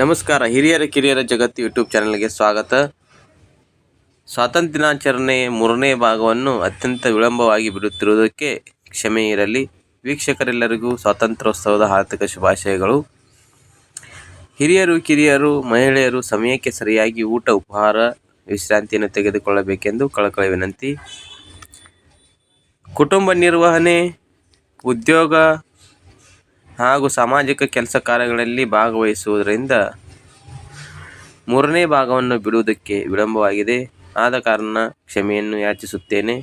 ನಮಸ್ಕಾರ, ಹಿರಿಯರ, ಕಿರಿಯರ ಜಗತ್ತು ಯೂಟ್ಯೂಬ್ ಚಾನಲ್ಗೆ ಸ್ವಾಗತ. ಸ್ವಾತಂತ್ರ್ಯ ದಿನಾಚರಣೆ ಮೂರನೇ ಭಾಗವನ್ನು ಅತ್ಯಂತ ವಿಳಂಬವಾಗಿ ಬಿಡುತ್ತಿರುವುದಕ್ಕೆ ಕ್ಷಮೆ ಇರಲಿ. ವೀಕ್ಷಕರೆಲ್ಲರಿಗೂ ಸ್ವಾತಂತ್ರ್ಯೋತ್ಸವದ ಹಾರ್ದಿಕ ಶುಭಾಶಯಗಳು. ಹಿರಿಯರು, ಕಿರಿಯರು, ಮಹಿಳೆಯರು ಸಮಯಕ್ಕೆ ಸರಿಯಾಗಿ ಊಟ, ಉಪಹಾರ, ವಿಶ್ರಾಂತಿಯನ್ನು ತೆಗೆದುಕೊಳ್ಳಬೇಕೆಂದು ಕಳಕಳಿ ವಿನಂತಿ. ಕುಟುಂಬ ನಿರ್ವಹಣೆ, ಉದ್ಯೋಗ ಹಾಗೂ ಸಾಮಾಜಿಕ ಕೆಲಸ ಕಾರ್ಯಗಳಲ್ಲಿ ಭಾಗವಹಿಸುವುದರಿಂದ ಮೂರನೇ ಭಾಗವನ್ನು ಬಿಡುವುದಕ್ಕೆ ವಿಳಂಬವಾಗಿದೆ. ಆದ ಕಾರಣ ಕ್ಷಮೆಯನ್ನು ಯಾಚಿಸುತ್ತೇನೆ.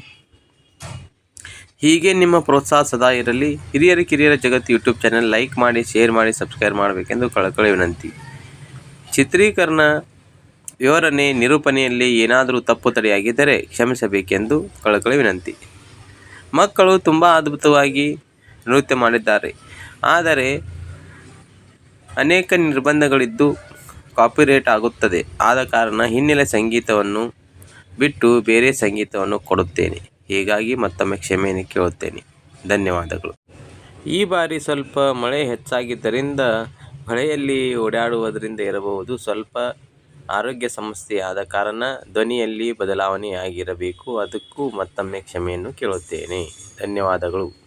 ಹೀಗೆ ನಿಮ್ಮ ಪ್ರೋತ್ಸಾಹ ಸದಾ ಇರಲಿ. ಹಿರಿಯರ, ಕಿರಿಯರ ಜಗತ್ತು ಯೂಟ್ಯೂಬ್ ಚಾನೆಲ್ ಲೈಕ್ ಮಾಡಿ ಶೇರ್ ಮಾಡಿ ಸಬ್ಸ್ಕ್ರೈಬ್ ಮಾಡಬೇಕೆಂದು ಕಳಕಳಿ ವಿನಂತಿ. ಚಿತ್ರೀಕರಣ ವಿವರಣೆ ನಿರೂಪಣೆಯಲ್ಲಿ ಏನಾದರೂ ತಪ್ಪು ತಡೆಯಾಗಿದ್ದರೆ ಕ್ಷಮಿಸಬೇಕೆಂದು ಕಳಕಳಿ ವಿನಂತಿ. ಮಕ್ಕಳು ತುಂಬ ಅದ್ಭುತವಾಗಿ ನೃತ್ಯ ಮಾಡಿದ್ದಾರೆ. ಆದರೆ ಅನೇಕ ನಿರ್ಬಂಧಗಳಿದ್ದು ಕಾಪಿರೇಟ್ ಆಗುತ್ತದೆ. ಆದ ಕಾರಣ ಹಿನ್ನೆಲೆ ಸಂಗೀತವನ್ನು ಬಿಟ್ಟು ಬೇರೆ ಸಂಗೀತವನ್ನು ಕೊಡುತ್ತೇನೆ. ಹೀಗಾಗಿ ಮತ್ತೊಮ್ಮೆ ಕ್ಷಮೆಯನ್ನು ಕೇಳುತ್ತೇನೆ. ಧನ್ಯವಾದಗಳು. ಈ ಬಾರಿ ಸ್ವಲ್ಪ ಮಳೆ ಹೆಚ್ಚಾಗಿದ್ದರಿಂದ ಮಳೆಯಲ್ಲಿ ಓಡಾಡುವುದರಿಂದ ಇರಬಹುದು. ಸ್ವಲ್ಪ ಆರೋಗ್ಯ ಸಮಸ್ಯೆ ಆದ ಕಾರಣ ಧ್ವನಿಯಲ್ಲಿ ಬದಲಾವಣೆಯಾಗಿರಬೇಕು. ಅದಕ್ಕೂ ಮತ್ತೊಮ್ಮೆ ಕ್ಷಮೆಯನ್ನು ಕೇಳುತ್ತೇನೆ. ಧನ್ಯವಾದಗಳು.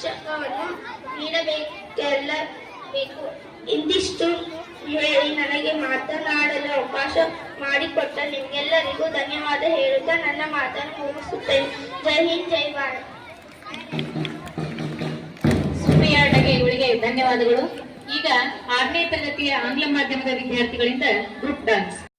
ಶಿಕ್ಷಕವನ್ನು ನೀಡಬೇಕೆಲ್ಲ ಬೇಕು ಇಂದಿಷ್ಟು ಹೇಳಿ ನನಗೆ ಮಾತನಾಡಲು ಅವಕಾಶ ಮಾಡಿಕೊಟ್ಟ ನಿಮ್ಗೆಲ್ಲರಿಗೂ ಧನ್ಯವಾದ ಹೇಳುತ್ತಾ ನನ್ನ ಮಾತನ್ನು ಮುಗಿಸುತ್ತೇನೆ. ಜೈ ಹಿಂದ್, ಜೈ ಭಾರತ್. ಸುಪ್ರಿಯ ಡಗೆ ಧನ್ಯವಾದಗಳು. ಈಗ ಆರನೇ ತರಗತಿಯ ಆಂಗ್ಲ ಮಾಧ್ಯಮದ ವಿದ್ಯಾರ್ಥಿಗಳಿಂದ ಗ್ರೂಪ್ ಡಾನ್ಸ್ ಿ.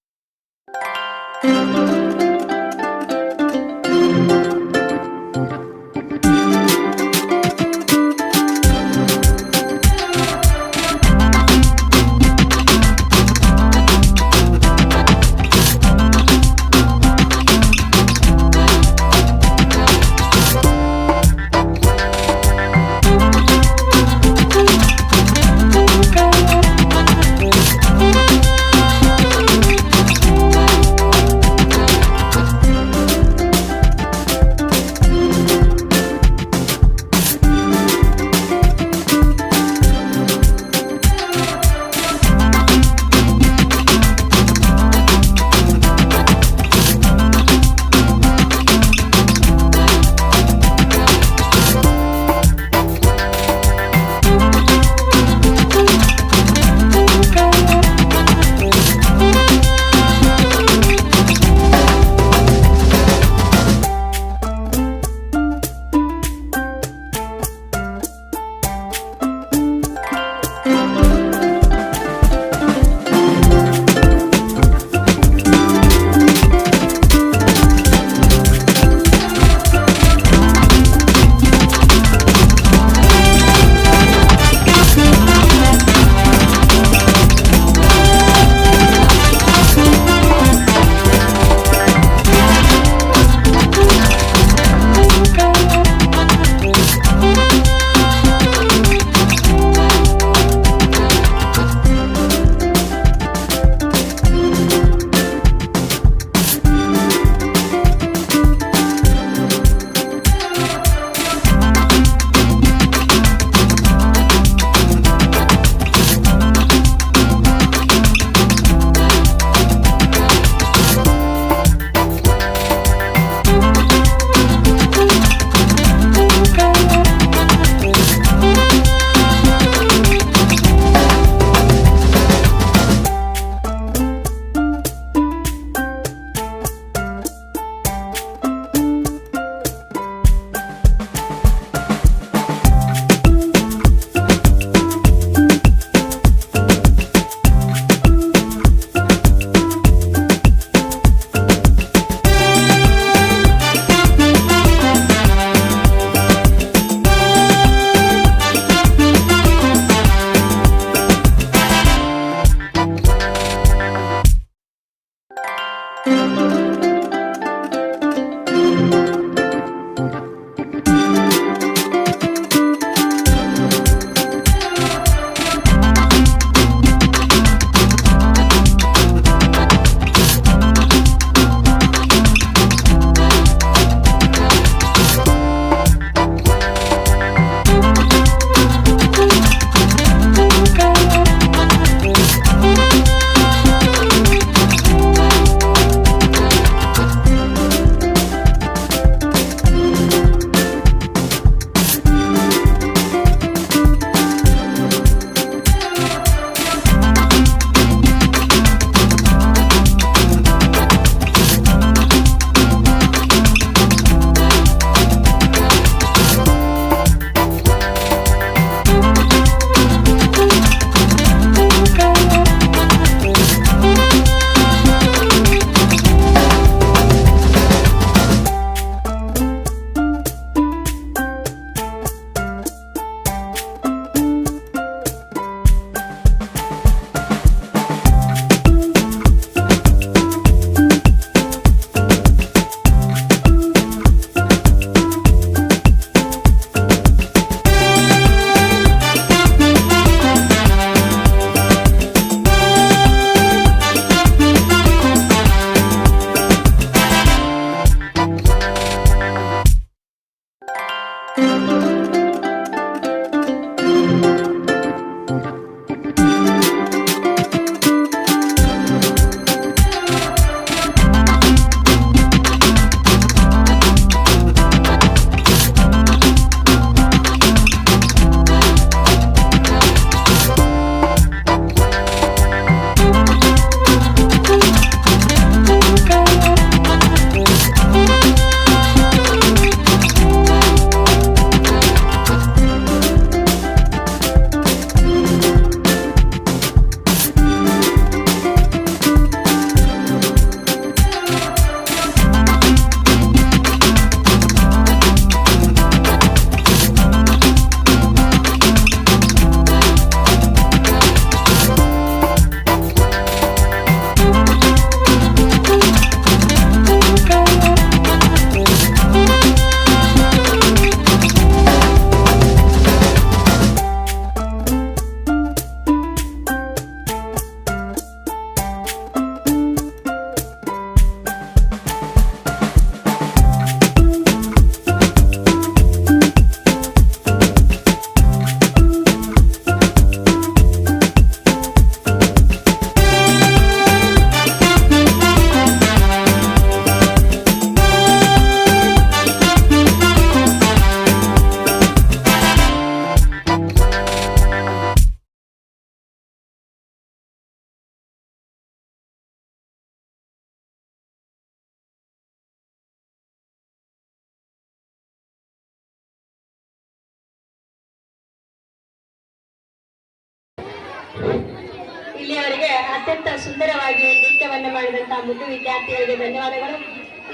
ಇಲ್ಲಿಯವರೆಗೆ ಅತ್ಯಂತ ಸುಂದರವಾಗಿ ನೃತ್ಯವನ್ನು ಮಾಡಿದಂತಹ ಮುದ್ದು ವಿದ್ಯಾರ್ಥಿಗಳಿಗೆ ಧನ್ಯವಾದಗಳು.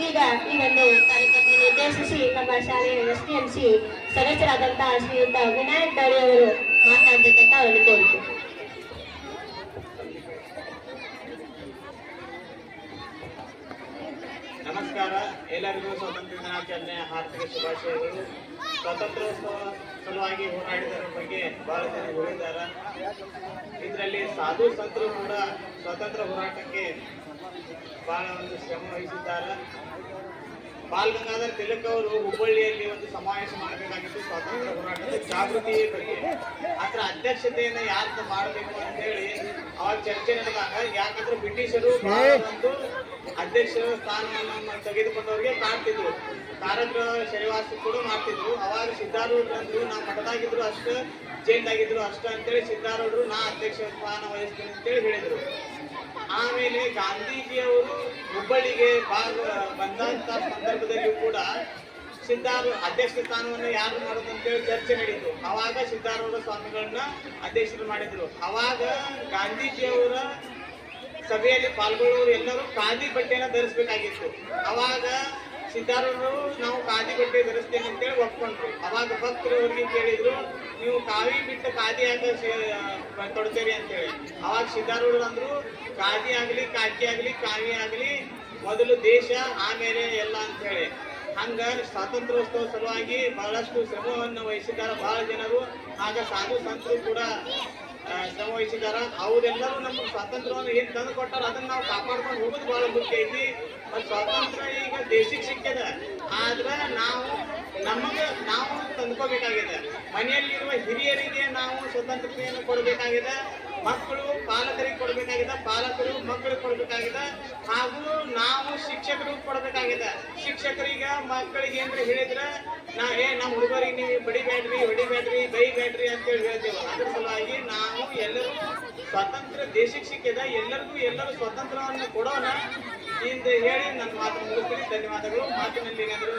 ಈಗ ಈ ಒಂದು ಕಾರ್ಯಕ್ರಮ ನಿರ್ದೇಶಿಸಿ ನಮ್ಮ ಶಾಲೆಯ ಎಸ್ ಡಿ ಎಂ ಸಿ ಸದಸ್ಯರಾದಂತಹ ಶ್ರೀಯುತ ವಿನಾಯಕ್ ದಾಳಿ ಅವರು ಮಾತಾಡಬೇಕಂತ ಅವರನ್ನು ಕೋರಿತು ನಮಸ್ಕಾರ. ಎಲ್ಲರಿಗೂ ಸ್ವಾತಂತ್ರ್ಯ ದಿನಾಚರಣೆಯ ಹಾರ್ದಿಕ ಶುಭಾಶಯಗಳು. ಸ್ವಾತಂತ್ರ್ಯೋತ್ಸವ ಸಲುವಾಗಿ ಹೋರಾಡಿದರ ಬಗ್ಗೆ ಬಹಳ ಜನ ಹೇಳಿದ್ದಾರೆ. ಇದರಲ್ಲಿ ಸಾಧು ಸಂತರು ಕೂಡ ಸ್ವಾತಂತ್ರ್ಯ ಹೋರಾಟಕ್ಕೆ ಬಹಳ ಒಂದು ಶ್ರಮ ವಹಿಸಿದ್ದಾರೆ. ಬಾಲ್ ಗಂಗಾಧರ್ ತಿಲಕ್ ಅವರು ಹುಬ್ಬಳ್ಳಿಯಲ್ಲಿ ಒಂದು ಸಮಾವೇಶ ಮಾಡಬೇಕಾಗಿತ್ತು ಸ್ವಾತಂತ್ರ್ಯ ಹೋರಾಟದ ಜಾಗೃತಿಯ ಬಗ್ಗೆ. ಅದರ ಅಧ್ಯಕ್ಷತೆಯನ್ನು ಯಾರು ಮಾಡಬೇಕು ಅಂತ ಹೇಳಿ ಅವಾಗ ಚರ್ಚೆ ನಡೆದಾಗ ಯಾಕಂದ್ರೆ ಬ್ರಿಟಿಷರು ಬಂದು ಒಂದು ಅಧ್ಯಕ್ಷರ ಸ್ಥಾನವನ್ನು ತೆಗೆದುಕೊಂಡವರಿಗೆ ಕಾಣ್ತಿದ್ರು ಕಾರಕ ಶ್ರೀವಾಸ ಕೂಡ ಮಾಡ್ತಿದ್ರು. ಅವಾಗ ಸಿದ್ಧಾರೂಢರು ನಾ ಮಠದಾಗಿದ್ರು ಅಷ್ಟು ಜೇಂಟ್ ಆಗಿದ್ರು ಅಷ್ಟು ಅಂತೇಳಿ ಸಿದ್ಧಾರೂಢರು ನಾ ಅಧ್ಯಕ್ಷ ಸ್ಥಾನ ವಹಿಸ್ತೀನಿ ಅಂತೇಳಿ ಹೇಳಿದರು. ಆಮೇಲೆ ಗಾಂಧೀಜಿಯವರು ಹುಬ್ಬಳ್ಳಿಗೆ ಭಾಗ ಬಂದಂತ ಸಂದರ್ಭದಲ್ಲಿಯೂ ಕೂಡ ಸಿದ್ಧಾರು ಅಧ್ಯಕ್ಷ ಸ್ಥಾನವನ್ನು ಯಾರು ಮಾಡೋದು ಅಂತೇಳಿ ಚರ್ಚೆ ನಡೀತು ಅವಾಗ ಸಿದ್ಧಾರೂಢ ಸ್ವಾಮಿಗಳನ್ನ ಅಧ್ಯಕ್ಷರು ಮಾಡಿದ್ರು. ಅವಾಗ ಗಾಂಧೀಜಿಯವರ ಸಭೆಯಲ್ಲಿ ಪಾಲ್ಗೊಳ್ಳುವವರು ಎಲ್ಲರೂ ಖಾದಿ ಬಟ್ಟೆಯನ್ನು ಧರಿಸ್ಬೇಕಾಗಿತ್ತು. ಅವಾಗ ಸಿದ್ಧಾರೂಢರು ನಾವು ಖಾದಿ ಬಟ್ಟೆ ಧರಿಸ್ತೇನೆ ಅಂತೇಳಿ ಒಪ್ಕೊಂಡ್ರು. ಅವಾಗ ಭಕ್ತರು ಅವ್ರಿಗೆ ಕೇಳಿದ್ರು, ನೀವು ಕಾವಿ ಬಿಟ್ಟು ಕಾದಿ ಆಗ ತೊಡ್ತೀರಿ ಅಂತೇಳಿ. ಅವಾಗ ಸಿದ್ಧಾರೂಢರು ಅಂದ್ರು, ಕಾದಿ ಆಗಲಿ, ಕಾಕಿ ಆಗಲಿ, ಕಾವಿ ಆಗಲಿ, ಮೊದಲು ದೇಶ, ಆಮೇಲೆ ಎಲ್ಲ ಅಂತೇಳಿ. ಹಂಗ ಸ್ವಾತಂತ್ರ್ಯೋತ್ಸವ ಸಲುವಾಗಿ ಬಹಳಷ್ಟು ಶ್ರಮವನ್ನು ವಹಿಸಿದ್ದಾರೆ ಬಹಳ ಜನರು. ಆಗ ಸಾಧು ಸಂತರು ಕೂಡ ಆ, ಶ್ರಮ ವಹಿಸಿದಾರ ಅವರೆಲ್ಲರೂ ನಮಗೆ ಸ್ವಾತಂತ್ರ್ಯವನ್ನು ಏನ್ ತಂದು ಕೊಟ್ಟಾರ ಅದನ್ನ ನಾವು ಕಾಪಾಡ್ಕೊಂಡು ಹೋಗೋದು ಬಹಳ ಮುಖ್ಯ ಐತಿ ಮತ್ ಸ್ವಾತಂತ್ರ್ಯ ಈಗ ದೇಶಕ್ಕೆ ಸಿಕ್ಕಿದೆ. ಆದ್ರ ನಾವು ನಮಗ ನಾವು ತಂದ್ಕೋಬೇಕಾಗಿದೆ. ಮನೆಯಲ್ಲಿರುವ ಹಿರಿಯರಿಗೆ ನಾವು ಸ್ವತಂತ್ರತೆಯನ್ನು ಕೊಡಬೇಕಾಗಿದೆ. ಮಕ್ಕಳು ಪಾಲಕರಿಗೆ ಕೊಡಬೇಕಾಗಿದೆ, ಪಾಲಕರು ಮಕ್ಕಳಿಗೆ ಕೊಡಬೇಕಾಗಿದೆ, ಹಾಗೂ ನಾವು ಶಿಕ್ಷಕರು ಕೊಡಬೇಕಾಗಿದೆ. ಶಿಕ್ಷಕರಿಗೆ ಮಕ್ಕಳಿಗೆ ಏನ್ರಿ ಹೇಳಿದ್ರೆ, ನಾ ಏ ನಮ್ಮ ಹುಡುಗರಿಗೆ ನೀವು ಬಡಿಬೇಡ್ರಿ, ಹೊಡಿಬೇಡ್ರಿ, ಬೈಬೇಡ್ರಿ ಅಂತೇಳಿ ಹೇಳ್ತೇವೆ. ಅದ್ರ ಸಲುವಾಗಿ ನಾವು ಎಲ್ಲರೂ ಸ್ವಾತಂತ್ರ್ಯ ದೇಶಕ್ಕೆ ಸಿಕ್ಕಿದ ಎಲ್ಲರಿಗೂ ಎಲ್ಲರೂ ಸ್ವಾತಂತ್ರ್ಯವನ್ನು ಕೊಡೋಣ. ಎಂದು ಹೇಳಿ ನನ್ನ ಮಾತು ಮುಗಿಸ್ತೀನಿ. ಧನ್ಯವಾದಗಳು. ಮಾತಿನಲ್ಲಿ ಏನಾದರೂ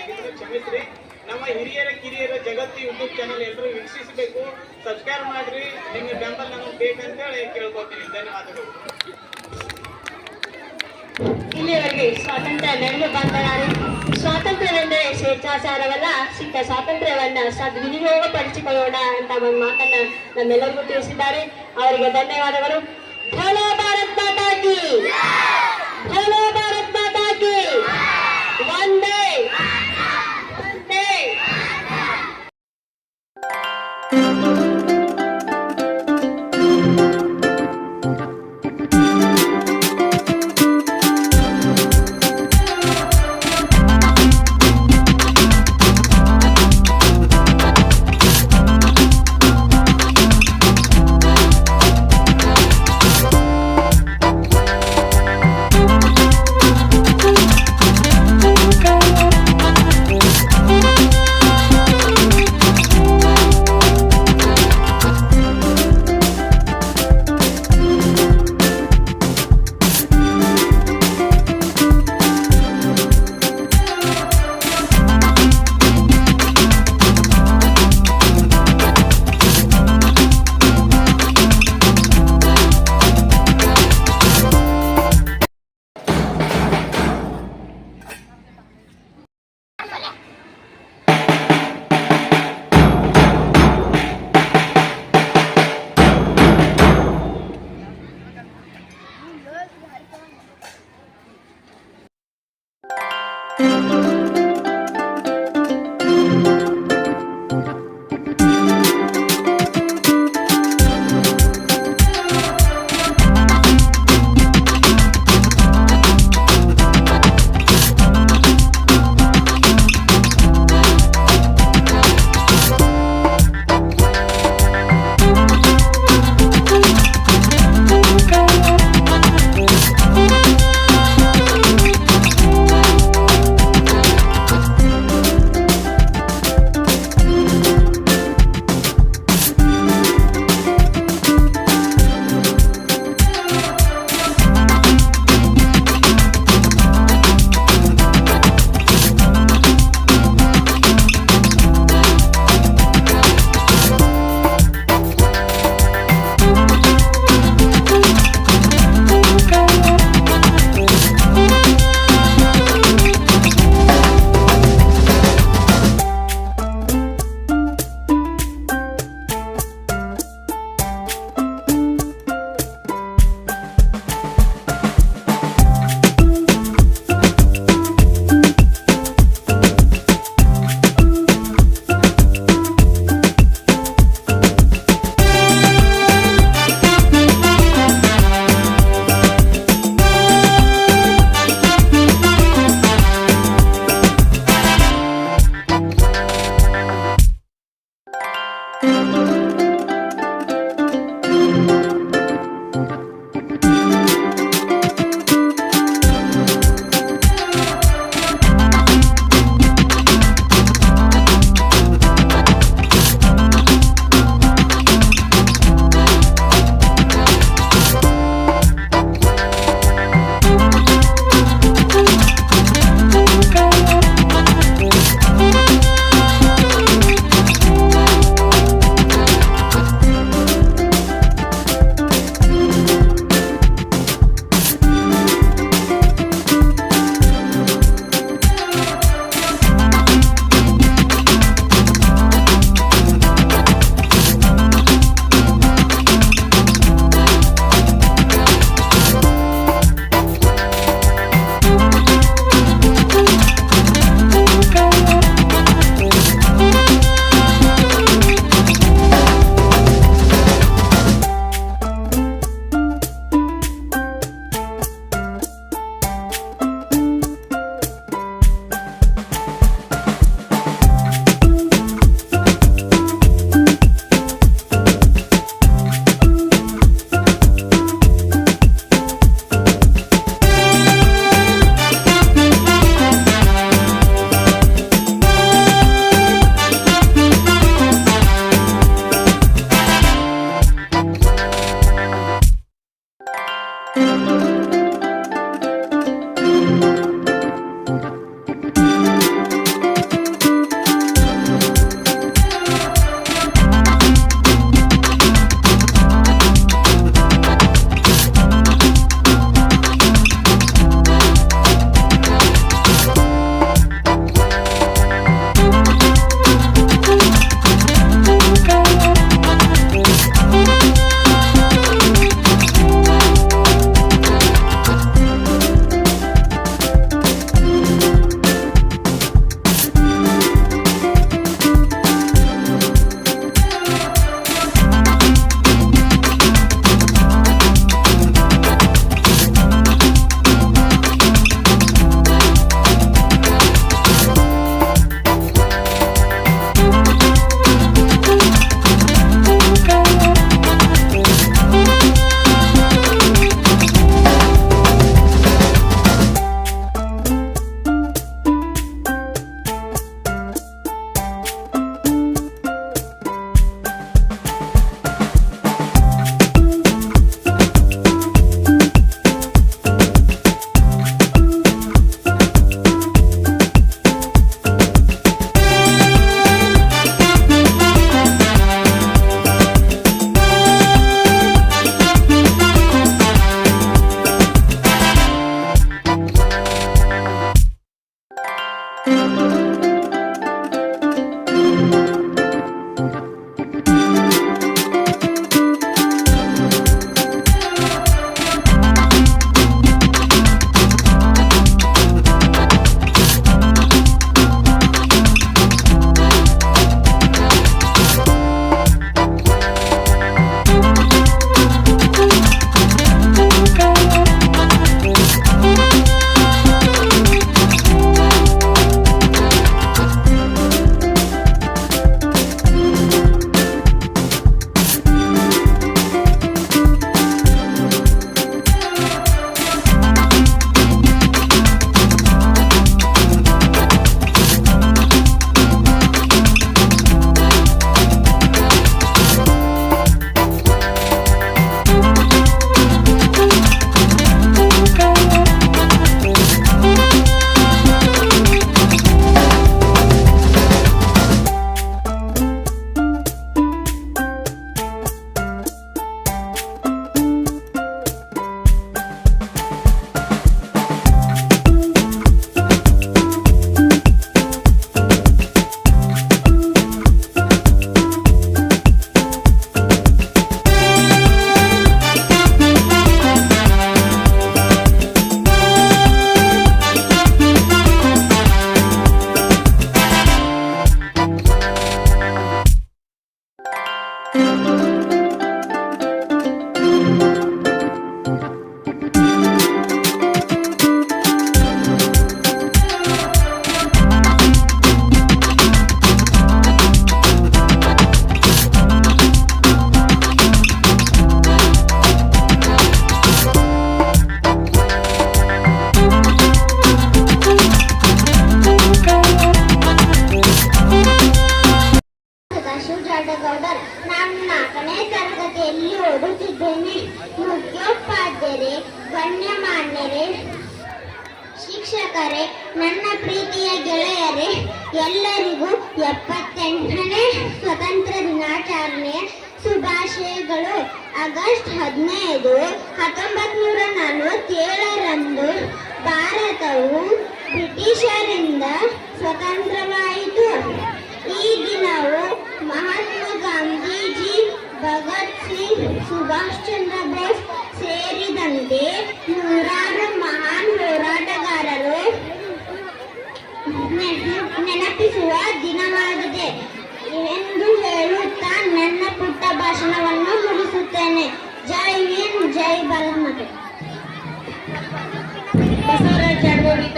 ಆಗಿದ್ರು ಕ್ಷಮಿಸ್ರಿ. ನಮ್ಮ ಹಿರಿಯರ, ಕಿರಿಯರ ಜಗತ್ತು ಯೂಟ್ಯೂಬ್ ಚಾನಲ್ ಎಲ್ಲರೂ ವೀಕ್ಷಿಸಬೇಕು. ಸಬ್ಸ್ಕ್ರೈಬ್ ಮಾಡ್ರಿ. ನಿಮ್ಮ ಬೆಂಬಲ ನಮಗೆ ಬೇಕಂತೇಳಿ ಕೇಳ್ಕೊತೀನಿ. ಧನ್ಯವಾದಗಳು. ಇಲ್ಲಿಯವರೆಗೆ ಸ್ವಾತಂತ್ರ್ಯ ನೆರಳು ಬಂದನಾರೆ ಸ್ವಾತಂತ್ರ್ಯವೆಂದರೆ ಸ್ವೇಚ್ಛಾಚಾರವಲ್ಲ, ಸಿಕ್ಕ ಸ್ವಾತಂತ್ರ್ಯವನ್ನ ಸದ್ವಿನಿಯೋಗ ಪಡಿಸಿಕೊಳ್ಳೋಣ ಅಂತ ಒಂದು ಮಾತನ್ನ ನಮ್ಮೆಲ್ಲರಿಗೂ ತಿಳಿಸಿದ್ದಾರೆ. ಅವರಿಗೆ ಧನ್ಯವಾದಗಳು. ಭೋಲೋ ಭಾರತ್ ಮಾತಾ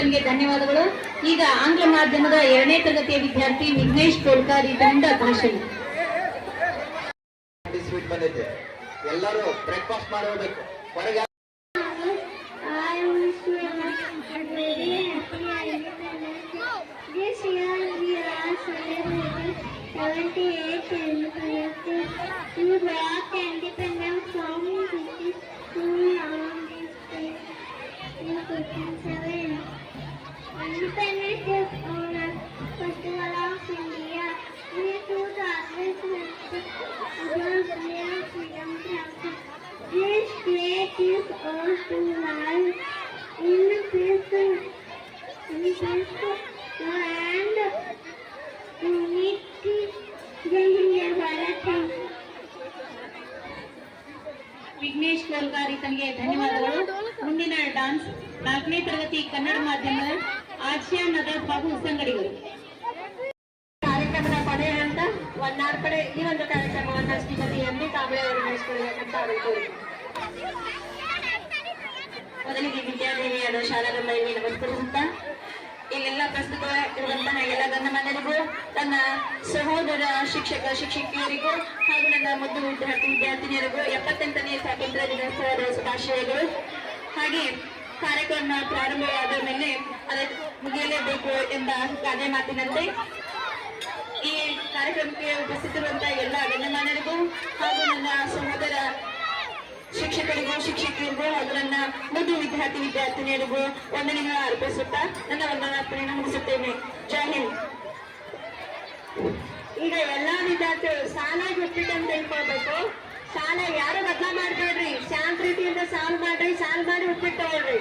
ನಿಮಗೆ ಧನ್ಯವಾದಗಳು. ಈಗ ಆಂಗ್ಲ ಮಾಧ್ಯಮದ ಎರಡನೇ ತರಗತಿಯ ವಿದ್ಯಾರ್ಥಿ ವಿಘ್ನೇಶ್ ಕೋಲ್ಕಾರ್ ಇದರಿಂದ ಭಾಷಣ. ಎಲ್ಲರೂ ಬ್ರೇಕ್ಫಾಸ್ಟ್ ಮಾಡಬೇಕು ಹೊರಗೆ ಇಂಜಿನಿಯರ್ಗಳು ಎಪ್ಪತ್ತೆಂಟನೇ ಸ್ವಾತಂತ್ರ್ಯ ದಿನೋತ್ಸವದ ಶುಭಾಶಯಗಳು. ಹಾಗೆ ಕಾರ್ಯಕ್ರಮ ಪ್ರಾರಂಭವಾದ ಮೇಲೆ ಅದಕ್ಕೆ ಮುಗಿಯಲೇಬೇಕು ಎಂಬ ಗಾದೆ ಮಾತಿನಂತೆ. ಈ ಕಾರ್ಯಕ್ರಮಕ್ಕೆ ಉಪಸ್ಥಿತಿರುವಂತಹ ಎಲ್ಲ ಗಣ್ಯಮಾನ್ಯರಿಗೂ ಹಾಗೂ ನನ್ನ ಸಹೋದರ ಶಿಕ್ಷಕರಿಗೂ, ಶಿಕ್ಷಕಿಯರಿಗೂ ಹಾಗೂ ನನ್ನ ಮುದ್ದು ವಿದ್ಯಾರ್ಥಿ ವಿದ್ಯಾರ್ಥಿನಿಯರಿಗೂ ವಂದನೆಗಳ ಅರ್ಪಿಸುತ್ತಾ ನನ್ನ ವಂದನಾರ್ಪಣೆಯನ್ನು ಮುಗಿಸುತ್ತೇನೆ. ಜೈ ಈಗ ಎಲ್ಲಾ ವಿದ್ಯಾರ್ಥಿಗಳು ಸಾಲಾಗಿ ಅಂತ ತಿಳ್ಕೊಳ್ಬೇಕು ಸಾಲ ಯಾರು ಬದ್ಲ ಮಾಡ್ಬೇಡ್ರಿ? ಶಾಂತ ರೀತಿಯಿಂದ ಸಾಲ್ವ್ ಮಾಡ್ರಿ ಸಾಲ್ವ್ ಮಾಡಿ ಉಪ್ಪಿಟ್ಟು ತಗೊಳ್ರಿ.